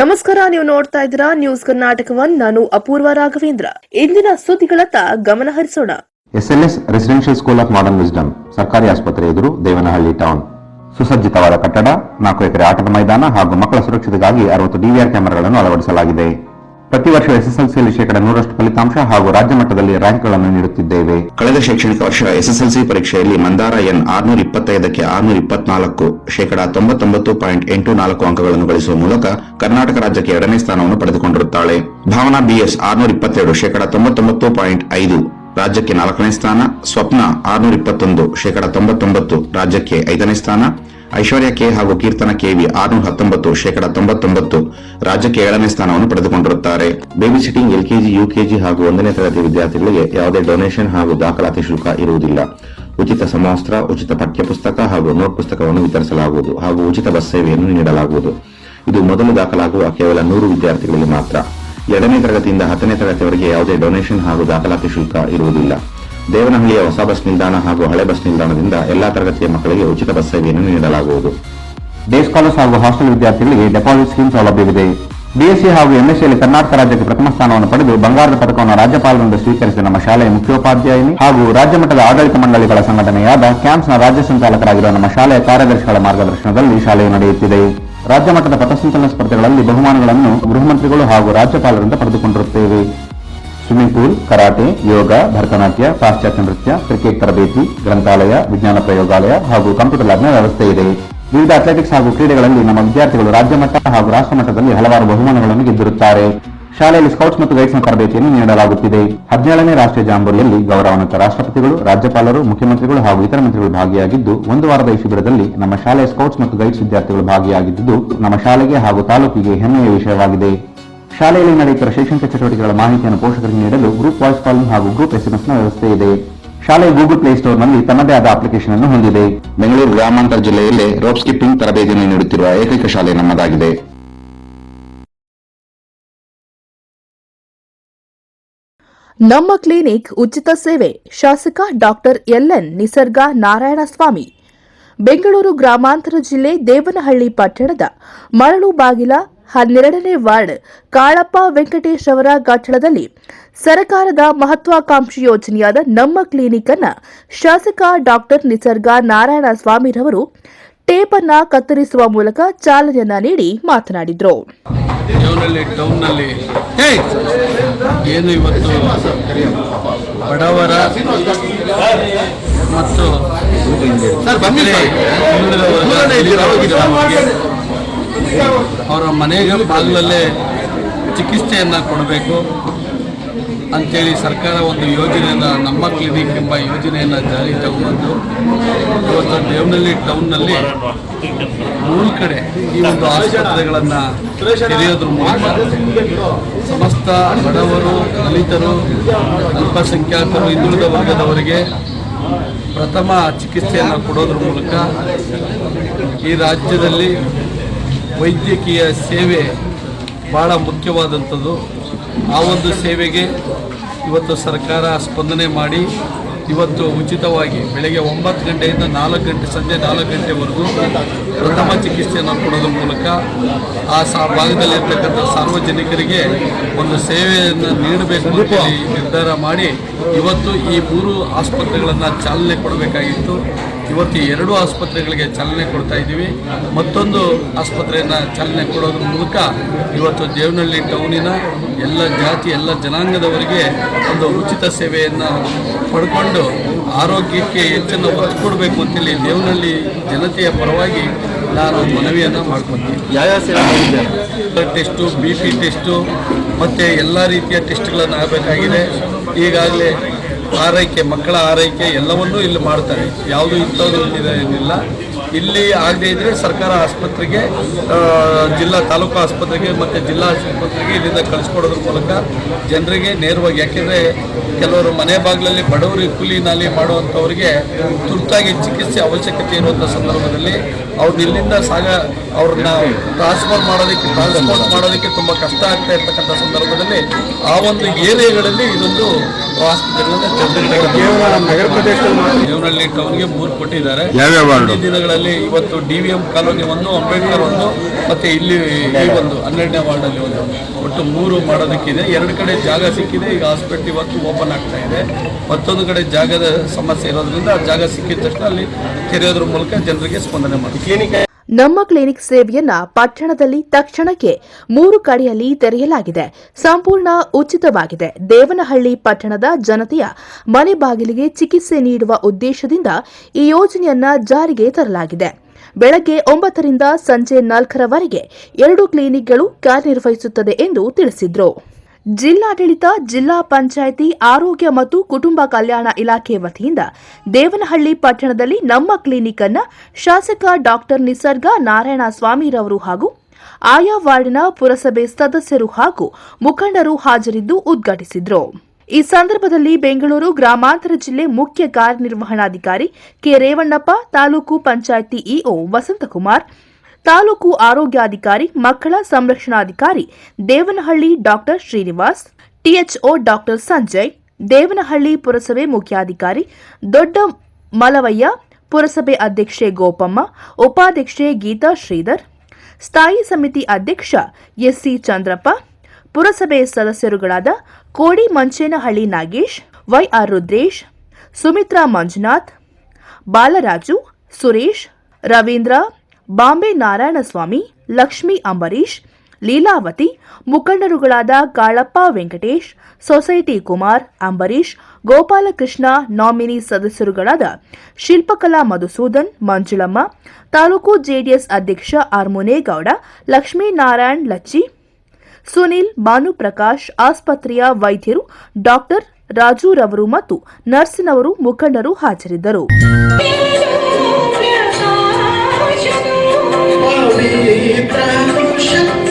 ನಮಸ್ಕಾರ, ನೀವು ನೋಡ್ತಾ ಇದ್ದೀರಾ ನ್ಯೂಸ್ ಕರ್ನಾಟಕವನ್ ನಾನು ಅಪೂರ್ವ ರಾಘವೇಂದ್ರ. ಇಂದಿನ ಸುದ್ದಿಗಳತ್ತ ಗಮನ ಹರಿಸೋಣ. SLS residential school of modern wisdom ಸರ್ಕಾರಿ ಆಸ್ಪತ್ರೆ ಎದುರು ದೇವನಹಳ್ಳಿ ಟೌನ್ ಸುಸಜ್ಜಿತವಾದ ಕಟ್ಟಡ, ನಾಲ್ಕು ಎಕರೆ ಆಟದ ಮೈದಾನ ಹಾಗೂ ಮಕ್ಕಳ ಸುರಕ್ಷತೆಗಾಗಿ ಅರವತ್ತು ಡಿವಿಆರ್ ಕ್ಯಾಮೆರಾಗಳನ್ನು ಅಳವಡಿಸಲಾಗಿದೆ. ಪ್ರತಿ ವರ್ಷ ಎಸ್ಎಸ್ಎಲ್ಸಿಯಲ್ಲಿ ಶೇಕಡ ನೂರಷ್ಟು ಫಲಿತಾಂಶ ಹಾಗೂ ರಾಜ್ಯ ಮಟ್ಟದಲ್ಲಿ ರ್ಯಾಂಕ್ಗಳನ್ನು ನೀಡುತ್ತಿದ್ದೇವೆ. ಕಳೆದ ಶೈಕ್ಷಣಿಕ ವರ್ಷ ಎಸ್ಎಸ್ಎಲ್ಸಿ ಪರೀಕ್ಷೆಯಲ್ಲಿ ಮಂದಾರ ಎನ್ ಆರ್ನೂರ ಇಪ್ಪತ್ತೈದಕ್ಕೆ ಆರ್ನೂರ ಇಪ್ಪತ್ನಾಲ್ಕು, ಶೇಕಡ ತೊಂಬತ್ತೊಂಬತ್ತು ಪಾಯಿಂಟ್ ಎಂಟು ನಾಲ್ಕು ಅಂಕಗಳನ್ನು ಗಳಿಸುವ ಮೂಲಕ ಕರ್ನಾಟಕ ರಾಜ್ಯಕ್ಕೆ ಎರಡನೇ ಸ್ಥಾನವನ್ನು ಪಡೆದುಕೊಂಡಿರುತ್ತಾಳೆ. ಭಾವನಾ ಬಿಎಸ್ ಆರ್ನೂರ ಇಪ್ಪತ್ತೆರಡು ಶೇಕಡ ತೊಂಬತ್ತೊಂಬತ್ತು ಪಾಯಿಂಟ್ ಐದು, ರಾಜ್ಯಕ್ಕೆ ನಾಲ್ಕನೇ ಸ್ಥಾನ, ಸ್ವಪ್ನ ಆರ್ನೂರ ಇಪ್ಪತ್ತೊಂದು, ಶೇಕಡ ತೊಂಬತ್ತೊಂಬತ್ತು, ರಾಜ್ಯಕ್ಕೆ ಐದನೇ ಸ್ಥಾನ ಐಶ್ವರ್ಯ ಕೆ ಹಾಗೂ ಕೀರ್ತನ ಕೆವಿ ಆರ್ನೂರ ಹತ್ತೊಂಬತ್ತು, ಶೇಕಡ ತೊಂಬತ್ತೊಂಬತ್ತು ರಾಜ್ಯಕ್ಕೆ ಏಳನೇ ಸ್ಥಾನವನ್ನು ಪಡೆದುಕೊಂಡಿರುತ್ತಾರೆ. ಬೇಬಿ ಸಿಟಿಂಗ್ ಎಲ್ಕೆಜಿ, ಯುಕೆಜಿ ಹಾಗೂ ಒಂದನೇ ತರಗತಿ ವಿದ್ಯಾರ್ಥಿಗಳಿಗೆ ಯಾವುದೇ ಡೊನೇಷನ್ ಹಾಗೂ ದಾಖಲಾತಿ ಶುಲ್ಕ ಇರುವುದಿಲ್ಲ. ಉಚಿತ ಸಮವಸ್ತ್ರ, ಉಚಿತ ಪಠ್ಯಪುಸ್ತಕ ಹಾಗೂ ನೋಟ್ ಪುಸ್ತಕವನ್ನು ವಿತರಿಸಲಾಗುವುದು ಹಾಗೂ ಉಚಿತ ಬಸ್ ಸೇವೆಯನ್ನು ನೀಡಲಾಗುವುದು. ಇದು ಮೊದಲು ದಾಖಲಾಗುವ ಕೇವಲ ನೂರು ವಿದ್ಯಾರ್ಥಿಗಳಿಗೆ ಮಾತ್ರ. ಎರಡನೇ ತರಗತಿಯಿಂದ ಹತ್ತನೇ ತರಗತಿವರೆಗೆ ಯಾವುದೇ ಡೊನೇಷನ್ ಹಾಗೂ ದಾಖಲಾತಿ ಶುಲ್ಕ ಇರುವುದಿಲ್ಲ. ದೇವನಹಳ್ಳಿಯ ಹೊಸ ಬಸ್ ನಿಲ್ದಾಣ ಹಾಗೂ ಹಳೆ ಬಸ್ ನಿಲ್ದಾಣದಿಂದ ಎಲ್ಲಾ ತರಗತಿಯ ಮಕ್ಕಳಿಗೆ ಉಚಿತ ಬಸ್ ಸೇವೆಯನ್ನು ನೀಡಲಾಗುವುದು. ಡೇ ಕಾಲೇಜ್ ಹಾಗೂ ಹಾಸ್ಟೆಲ್ ವಿದ್ಯಾರ್ಥಿಗಳಿಗೆ ಡೆಪಾಸಿಟ್ ಸ್ಕೀಮ್ ಸೌಲಭ್ಯವಿದೆ. ಬಿಎಸ್ಸಿ ಹಾಗೂ ಎಂಎಸ್ಸಿಯಲ್ಲಿ ಕರ್ನಾಟಕ ರಾಜ್ಯಕ್ಕೆ ಪ್ರಥಮ ಸ್ಥಾನವನ್ನು ಪಡೆದು ಬಂಗಾರದ ಪದಕವನ್ನು ರಾಜ್ಯಪಾಲರಿಂದ ಸ್ವೀಕರಿಸಿದ ನಮ್ಮ ಶಾಲೆಯ ಮುಖ್ಯೋಪಾಧ್ಯಾಯಿನಿ ಹಾಗೂ ರಾಜ್ಯ ಮಟ್ಟದ ಆಡಳಿತ ಮಂಡಳಿಗಳ ಸಂಘಟನೆಯಾದ ಕ್ಯಾಂಪ್ಸ್ನ ರಾಜ್ಯ ಸಂಚಾಲಕರಾಗಿರುವ ನಮ್ಮ ಶಾಲೆಯ ಕಾರ್ಯದರ್ಶಿಗಳ ಮಾರ್ಗದರ್ಶನದಲ್ಲಿ ಶಾಲೆ ನಡೆಯುತ್ತಿದೆ. ರಾಜ್ಯ ಮಟ್ಟದ ಪಥಸಂಚಲನ ಸ್ಪರ್ಧೆಗಳಲ್ಲಿ ಬಹುಮಾನಗಳನ್ನು ಗೃಹಮಂತ್ರಿಗಳು ಹಾಗೂ ರಾಜ್ಯಪಾಲರಿಂದ ಪಡೆದುಕೊಂಡಿರುತ್ತೇವೆ. Swimming pool karate yoga Bharatanatyam ಪಾಶ್ಚಾತ್ಯ ನೃತ್ಯ ಕ್ರಿಕೆಟ್ ತರಬೇತಿ ಗ್ರಂಥಾಲಯ ವಿಜ್ಞಾನ ಪ್ರಯೋಗಾಲಯ ಹಾಗೂ ಕಂಪ್ಯೂಟರ್ ಲ್ಯಾಬ್ನ ವ್ಯವಸ್ಥೆ ಇದೆ. ವಿವಿಧ ಅಥ್ಲೆಟಿಕ್ಸ್ ಹಾಗೂ ಕ್ರೀಡೆಗಳಲ್ಲಿ ನಮ್ಮ ವಿದ್ಯಾರ್ಥಿಗಳು ರಾಜ್ಯ ಮಟ್ಟ ಹಾಗೂ ರಾಷ್ಟ್ರ ಮಟ್ಟದಲ್ಲಿ ಹಲವಾರು ಬಹುಮಾನಗಳನ್ನು ಗೆದ್ದಿರುತ್ತಾರೆ. ಶಾಲೆಯಲ್ಲಿ ಸ್ಕೌಟ್ಸ್ ಮತ್ತು ಗೈಡ್ಸ್ನ ತರಬೇತಿಯನ್ನು ನೀಡಲಾಗುತ್ತಿದೆ. ಹದಿನೇಳನೇ ರಾಷ್ಟ್ರೀಯ ಜಾಂಬೂರಿಯಲ್ಲಿ ಗೌರವಾನ್ವಿತ ರಾಷ್ಟ್ರಪತಿಗಳು, ರಾಜ್ಯಪಾಲರು, ಮುಖ್ಯಮಂತ್ರಿಗಳು ಹಾಗೂ ಇತರ ಮಂತ್ರಿಗಳು ಭಾಗಿಯಾಗಿದ್ದು, ಒಂದು ವಾರದ ಈ ಶಿಬಿರದಲ್ಲಿ ನಮ್ಮ ಶಾಲೆಯ ಸ್ಕೌಟ್ಸ್ ಮತ್ತು ಗೈಡ್ಸ್ ವಿದ್ಯಾರ್ಥಿಗಳು ಭಾಗಿಯಾಗಿದ್ದು ನಮ್ಮ ಶಾಲೆಗೆ ಹಾಗೂ ತಾಲೂಕಿಗೆ ಹೆಮ್ಮೆಯ ವಿಷಯವಾಗಿದೆ. ಶಾಲೆಯಲ್ಲಿ ನಡೆಯುತ್ತಿರುವ ಶೈಕ್ಷಣಿಕ ಚಟುವಟಿಕೆಗಳ ಮಾಹಿತಿಯನ್ನು ಪೋಷಕರಿಗೆ ನೀಡಲು ಗ್ರೂಪ್ ವಾಯ್ಸ್ ಕಾಲಿಂಗ್ ಹಾಗೂ ಗ್ರೂಪ್ ಎಸ್ಎಂಎಸ್ನ ವ್ಯವಸ್ಥೆ ಇದೆ. ಶಾಲೆ ಗೂಗಲ್ ಪ್ಲೇ ಸ್ಟೋರ್ನಲ್ಲಿ ತನ್ನದೇ ಆದ ಅಪ್ಲಿಕೇಶನ್ ಅನ್ನು ಹೊಂದಿದೆ. ಬೆಂಗಳೂರು ಗ್ರಾಮಾಂತರ ಜಿಲ್ಲೆಯಲ್ಲಿ ರೋಪ್ ಸ್ಕಿಪ್ಪಿಂಗ್ ತರಬೇತಿಯನ್ನು ನೀಡುತ್ತಿರುವ ಏಕೈಕ ಶಾಲೆ ನಮ್ಮದಾಗಿದೆ. ನಮ್ಮ ಕ್ಲಿನಿಕ್ ಉಚಿತ ಸೇವೆ. ಶಾಸಕ doctor L N Nisarga Narayanaswamy. Bengaluru ಗ್ರಾಮಾಂತರ ಜಿಲ್ಲೆ ದೇವನಹಳ್ಳಿ ಪಟ್ಟಣದ ಮರಳು ಬಾಗಿಲ ಹನ್ನೆರಡನೇ ವಾರ್ಡ್ ಕಾಳಪ್ಪ ವೆಂಕಟೇಶ್ ಅವರ ಗಾಚಳದಲ್ಲಿ ಸರ್ಕಾರದ ಮಹತ್ವಾಕಾಂಕ್ಷಿ ಯೋಜನೆಯಾದ ನಮ್ಮ ಕ್ಲಿನಿಕ್ ಅನ್ನ ಶಾಸಕ ಡಾಕ್ಟರ್ ನಿಸರ್ಗ ನಾರಾಯಣ ಸ್ವಾಮಿರವರು ಟೇಪ್ ಅನ್ನ ಕತ್ತರಿಸುವ ಮೂಲಕ ಚಾಲನೆಯನ್ನ ನೀಡಿ ಮಾತನಾಡಿದರು. ದೇವನಹಳ್ಳಿ ಟೌನ್ನಲ್ಲಿ ಏನು ಇವತ್ತು ಬಡವರ ಮತ್ತು ಅವರ ಮನೆಗೆ ಬಾಗಿಲಲ್ಲೇ ಚಿಕಿತ್ಸೆಯನ್ನು ಕೊಡಬೇಕು ಅಂಥೇಳಿ ಸರ್ಕಾರ ಒಂದು ಯೋಜನೆಯನ್ನು, ನಮ್ಮ ಕ್ಲಿನಿಕ್ ಎಂಬ ಯೋಜನೆಯನ್ನು ಜಾರಿ ತಗೊಂಡು ಇವತ್ತು ದೇವನಹಳ್ಳಿ ಟೌನ್ನಲ್ಲಿ ಮೂರು ಕಡೆ ಈ ಒಂದು ಆಸ್ಪತ್ರೆಗಳನ್ನು ತೆರೆಯೋದ್ರ ಮೂಲಕ ಸಮಸ್ತ ಬಡವರು, ದಲಿತರು, ಅಲ್ಪಸಂಖ್ಯಾತರು, ಹಿಂದುಳಿದ ವರ್ಗದವರಿಗೆ ಪ್ರಥಮ ಚಿಕಿತ್ಸೆಯನ್ನು ಕೊಡೋದ್ರ ಮೂಲಕ ಈ ರಾಜ್ಯದಲ್ಲಿ ವೈದ್ಯಕೀಯ ಸೇವೆ ಭಾಳ ಮುಖ್ಯವಾದಂಥದ್ದು. ಆ ಒಂದು ಸೇವೆಗೆ ಇವತ್ತು ಸರ್ಕಾರ ಸ್ಪಂದನೆ ಮಾಡಿ, ಇವತ್ತು ಉಚಿತವಾಗಿ ಬೆಳಗ್ಗೆ ಒಂಬತ್ತು ಗಂಟೆಯಿಂದ ನಾಲ್ಕು ಗಂಟೆ ಸಂಜೆ ನಾಲ್ಕು ಗಂಟೆವರೆಗೂ ಪ್ರಥಮ ಚಿಕಿತ್ಸೆಯನ್ನು ಕೊಡೋದ್ರ ಮೂಲಕ ಆ ಸಾ ಭಾಗದಲ್ಲಿರ್ತಕ್ಕಂಥ ಸಾರ್ವಜನಿಕರಿಗೆ ಒಂದು ಸೇವೆಯನ್ನು ನೀಡಬೇಕು ಅಂತೇಳಿ ನಿರ್ಧಾರ ಮಾಡಿ ಇವತ್ತು ಈ ಮೂರು ಆಸ್ಪತ್ರೆಗಳನ್ನು ಚಾಲನೆ ಕೊಡಬೇಕಾಗಿತ್ತು. ಇವತ್ತು ಎರಡು ಆಸ್ಪತ್ರೆಗಳಿಗೆ ಚಾಲನೆ ಕೊಡ್ತಾ ಇದ್ದೀವಿ. ಮತ್ತೊಂದು ಆಸ್ಪತ್ರೆಯನ್ನು ಚಾಲನೆ ಕೊಡೋದ್ರ ಮೂಲಕ ಇವತ್ತು ದೇವನಹಳ್ಳಿ ಟೌನಿನ ಎಲ್ಲ ಜಾತಿ, ಎಲ್ಲ ಜನಾಂಗದವರಿಗೆ ಒಂದು ಉಚಿತ ಸೇವೆಯನ್ನು ಪಡ್ಕೊಂಡು ಆರೋಗ್ಯಕ್ಕೆ ಹೆಚ್ಚನ್ನು ಒತ್ತು ಕೊಡಬೇಕು ಅಂತೇಳಿ ದೇವನಹಳ್ಳಿ ಜನತೆಯ ಪರವಾಗಿ ನಾನು ಮನವಿಯನ್ನು ಮಾಡ್ಕೊತೀನಿ. ಯಾವ ಟೆಸ್ಟು ಬಿ ಪಿ ಟೆಸ್ಟು ಮತ್ತು ಎಲ್ಲ ರೀತಿಯ ಟೆಸ್ಟ್ಗಳನ್ನು ಆಗಬೇಕಾಗಿದೆ. ಈಗಾಗಲೇ ಆರೈಕೆ ಮಕ್ಕಳ ಆರೈಕೆ ಎಲ್ಲವನ್ನೂ ಇಲ್ಲಿ ಮಾಡ್ತಾರೆ. ಯಾವುದು ಇಂಥದ್ದು ಏನಿಲ್ಲ. ಇಲ್ಲಿ ಆಗದೇ ಇದ್ದರೆ ಸರ್ಕಾರ ಆಸ್ಪತ್ರೆಗೆ ಜಿಲ್ಲಾ ತಾಲೂಕು ಆಸ್ಪತ್ರೆಗೆ ಮತ್ತು ಜಿಲ್ಲಾ ಆಸ್ಪತ್ರೆಗೆ ಇಲ್ಲಿಂದ ಕಳಿಸ್ಕೊಡೋದ್ರ ಮೂಲಕ ಜನರಿಗೆ ನೇರವಾಗಿ ಯಾಕೆಂದರೆ ಕೆಲವರು ಮನೆ ಬಾಗಿಲಲ್ಲಿ ಬಡವರಿಗೆ ಕೂಲಿ ನಾಲಿ ಮಾಡುವಂಥವ್ರಿಗೆ ತುರ್ತಾಗಿ ಚಿಕಿತ್ಸೆ ಅವಶ್ಯಕತೆ ಇರುವಂಥ ಸಂದರ್ಭದಲ್ಲಿ ಅವ್ರನ್ನ ಇಲ್ಲಿಂದ ಸಾಗ ಅವ್ರನ್ನ ಟ್ರಾನ್ಸ್ಫರ್ ಮಾಡೋದಕ್ಕೆ ಟ್ರಾನ್ಸ್ಪೋರ್ಟ್ ಮಾಡೋದಕ್ಕೆ ತುಂಬ ಕಷ್ಟ ಆಗ್ತಾ ಇರ್ತಕ್ಕಂಥ ಸಂದರ್ಭದಲ್ಲಿ ಆ ಒಂದು ಏರಿಯಾಗಳಲ್ಲಿ ಇದೊಂದು ಆಸ್ಪತ್ರೆಗಳನ್ನು ನಗರ ಪ್ರದೇಶದಲ್ಲಿ ದೇವನಹಳ್ಳಿ ಟೌನ್ಗೆ ಮೂರು ಕೊಟ್ಟಿದ್ದಾರೆ. ದಿನಗಳಲ್ಲಿ ವಾರ್ಡಲ್ಲಿ ಇವತ್ತು ಡಿ ವಿ ಎಂ ಕಾಲೋನಿ ಒಂದು, ಅಂಬೇಡ್ಕರ್ ಒಂದು, ಮತ್ತು ಇಲ್ಲಿ ಒಂದು ಹನ್ನೆರಡನೇ ವಾರ್ಡಲ್ಲಿ ಒಂದು. ಒಟ್ಟು ಮೂರು ಮಾಡೋದಕ್ಕಿದೆ. ಎರಡು ಕಡೆ ಜಾಗ ಸಿಕ್ಕಿದೆ. ಈಗ ಹಾಸ್ಪಿಟ್ಲ್ ಇವತ್ತು ಓಪನ್ ಆಗ್ತಾ ಇದೆ. ಮತ್ತೊಂದು ಕಡೆ ಜಾಗದ ಸಮಸ್ಯೆ ಇರೋದ್ರಿಂದ ಜಾಗ ಸಿಕ್ಕಿದ ತಕ್ಷಣ ಅಲ್ಲಿ ತೆರೆಯೋದ್ರ ಮೂಲಕ ಜನರಿಗೆ ಸ್ಪಂದನೆ ಮಾಡಿ ಕ್ಲಿನಿಕ್ ನಮ್ಮ ಕ್ಲಿನಿಕ್ ಸೇವೆಯನ್ನ ಪಟ್ಟಣದಲ್ಲಿ ತಕ್ಷಣಕ್ಕೆ ಮೂರು ಕಡೆಯಲ್ಲಿ ತೆರೆಯಲಾಗಿದೆ. ಸಂಪೂರ್ಣ ಉಚಿತವಾಗಿದೆ. ದೇವನಹಳ್ಳಿ ಪಟ್ಟಣದ ಜನತೆಯ ಮನೆ ಬಾಗಿಲಿಗೆ ಚಿಕಿತ್ಸೆ ನೀಡುವ ಉದ್ದೇಶದಿಂದ ಈ ಯೋಜನೆಯನ್ನ ಜಾರಿಗೆ ತರಲಾಗಿದೆ. ಬೆಳಗ್ಗೆ ಒಂಬತ್ತರಿಂದ ಸಂಜೆ ನಾಲ್ಕರವರೆಗೆ ಎರಡು ಕ್ಲಿನಿಕ್ಗಳು ಕಾರ್ಯನಿರ್ವಹಿಸುತ್ತದೆ ಎಂದು ತಿಳಿಸಿದ್ರು. ಜಿಲ್ಲಾಡಳಿತ, ಜಿಲ್ಲಾ ಪಂಚಾಯಿತಿ, ಆರೋಗ್ಯ ಮತ್ತು ಕುಟುಂಬ ಕಲ್ಯಾಣ ಇಲಾಖೆ ವತಿಯಿಂದ ದೇವನಹಳ್ಳಿ ಪಟ್ಟಣದಲ್ಲಿ ನಮ್ಮ ಕ್ಲಿನಿಕ್ ಅನ್ನ ಶಾಸಕ ಡಾಕ್ಟರ್ ನಿಸರ್ಗ ನಾರಾಯಣ ಸ್ವಾಮಿರವರು ಹಾಗೂ ಆಯಾ ವಾರ್ಡಿನ ಪುರಸಭೆ ಸದಸ್ಯರು ಹಾಗೂ ಮುಖಂಡರು ಹಾಜರಿದ್ದು ಉದ್ಘಾಟಿಸಿದರು. ಈ ಸಂದರ್ಭದಲ್ಲಿ ಬೆಂಗಳೂರು ಗ್ರಾಮಾಂತರ ಜಿಲ್ಲೆ ಮುಖ್ಯ ಕಾರ್ಯನಿರ್ವಹಣಾಧಿಕಾರಿ ಕೆ ರೇವಣ್ಣಪ್ಪ, ತಾಲೂಕು ಪಂಚಾಯಿತಿ ಇಒ ವಸಂತಕುಮಾರ್ ತಾಲೂಕು ಆರೋಗ್ಯಾಧಿಕಾರಿ, ಮಕ್ಕಳ ಸಂರಕ್ಷಣಾಧಿಕಾರಿ Devanahalli doctor Srinivas, THO doctor Sanjay, Devanahalli ಪುರಸಭೆ ಮುಖ್ಯಾಧಿಕಾರಿ ದೊಡ್ಡ ಮಲವಯ್ಯ, ಪುರಸಭೆ ಅಧ್ಯಕ್ಷೆ ಗೋಪಮ್ಮ, ಉಪಾಧ್ಯಕ್ಷೆ ಗೀತಾ ಶ್ರೀಧರ್, ಸ್ಥಾಯಿ ಸಮಿತಿ ಅಧ್ಯಕ್ಷ ಎಸ್ಸಿ ಚಂದ್ರಪ್ಪ, ಪುರಸಭೆ ಸದಸ್ಯರುಗಳಾದ ಕೋಡಿ ಮಂಚೇನಹಳ್ಳಿ ನಾಗೇಶ್, ವೈಆರ್ ರುದ್ರೇಶ್, ಸುಮಿತ್ರಾ ಮಂಜುನಾಥ್, ಬಾಲರಾಜು, ಸುರೇಶ್, ರವೀಂದ್ರ ಬಾಂಬೆ ನಾರಾಯಣಸ್ವಾಮಿ, ಲಕ್ಷ್ಮೀ ಅಂಬರೀಶ್ ಲೀಲಾವತಿ, ಮುಖಂಡರುಗಳಾದ ಕಾಳಪ್ಪ ವೆಂಕಟೇಶ್, ಸೊಸೈಟಿ ಕುಮಾರ್ ಅಂಬರೀಶ್ ಗೋಪಾಲಕೃಷ್ಣ ನಾಮಿನಿ ಸದಸ್ಯರುಗಳಾದ ಶಿಲ್ಪಕಲಾ ಮಧುಸೂದನ್, ಮಂಜುಳಮ್ಮ, ತಾಲೂಕು ಜೆಡಿಎಸ್ ಅಧ್ಯಕ್ಷ ಆರ್ಮುನೇಗೌಡ ಲಕ್ಷ್ಮೀನಾರಾಯಣ್ ಲಚ್ಚಿ, ಸುನಿಲ್ ಭಾನುಪ್ರಕಾಶ್, ಆಸ್ಪತ್ರೆಯ ವೈದ್ಯರು, ಡಾಕ್ಟರ್ ರಾಜುರವರು ಮತ್ತು ನರ್ಸಿನವರು ಮುಖಂಡರು ಹಾಜರಿದ್ದರು. Baby, brown sugar.